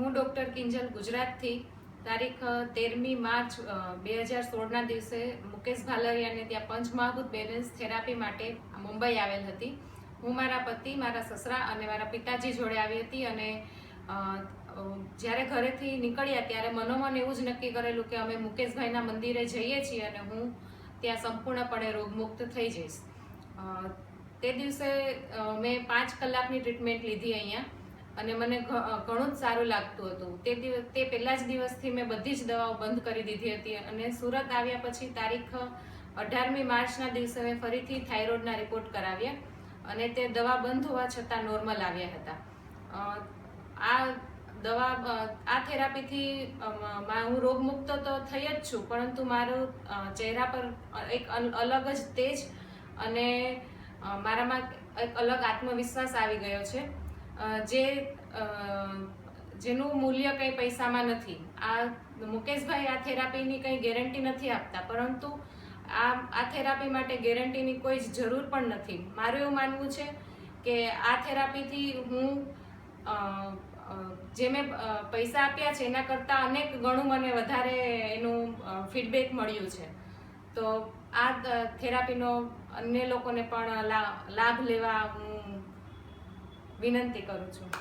હું ડૉક્ટર કિંજલ ગુજરાતથી, તારીખ તેરમી માર્ચ બે હજાર સોળના દિવસે મુકેશ ભાલરિયાને ત્યાં પંચમહાભૂત બેલેન્સ થેરાપી માટે મુંબઈ આવેલ હતી. હું મારા પતિ, મારા સસરા અને મારા પિતાજી જોડે આવી હતી અને જ્યારે ઘરેથી નીકળ્યા ત્યારે મનોમન એવું જ નક્કી કરેલું કે અમે મુકેશભાઈના મંદિરે જઈએ છીએ અને હું ત્યાં સંપૂર્ણપણે રોગમુક્ત થઈ જઈશ. તે દિવસે મેં પાંચ કલાકની ટ્રીટમેન્ટ લીધી અહીંયા. અને મને ઘણું જ સારું લાગતું હતું. તે દિવસ તે પહેલા જ દિવસથી મેં બધી જ દવાઓ બંધ કરી દીધી હતી અને સુરત આવ્યા પછી તારીખ અઢારમી માર્ચના દિવસે મેં ફરીથી થાઇરોઇડના રિપોર્ટ કરાવ્યા અને તે દવા બંધ હોવા છતાં નોર્મલ આવ્યા હતા. આ દવા આ થેરાપીથી હું રોગમુક્ત તો થઈ જ છું, પરંતુ મારું ચહેરા પર એક અલ- અલગ જ તેજ અને મારામાં એક અલગ આત્મવિશ્વાસ આવી ગયો છે. જે જેનું મૂલ્ય કંઈ પૈસામાં નથી. આ મુકેશભાઈ આ થેરાપીની કંઈ ગેરંટી નથી આપતા, પરંતુ આ આ થેરાપી માટે ગેરંટીની કોઈ જ જરૂર પણ નથી. મારું એવું માનવું છે કે આ થેરાપીથી હું જે મેં પૈસા આપ્યા છે, એના કરતાં અનેક ગણું મને વધારે એનું ફીડબેક મળ્યું છે. તો આ થેરાપીનો અન્ય લોકોને પણ લાભ લેવા હું વિનંતી કરું છું.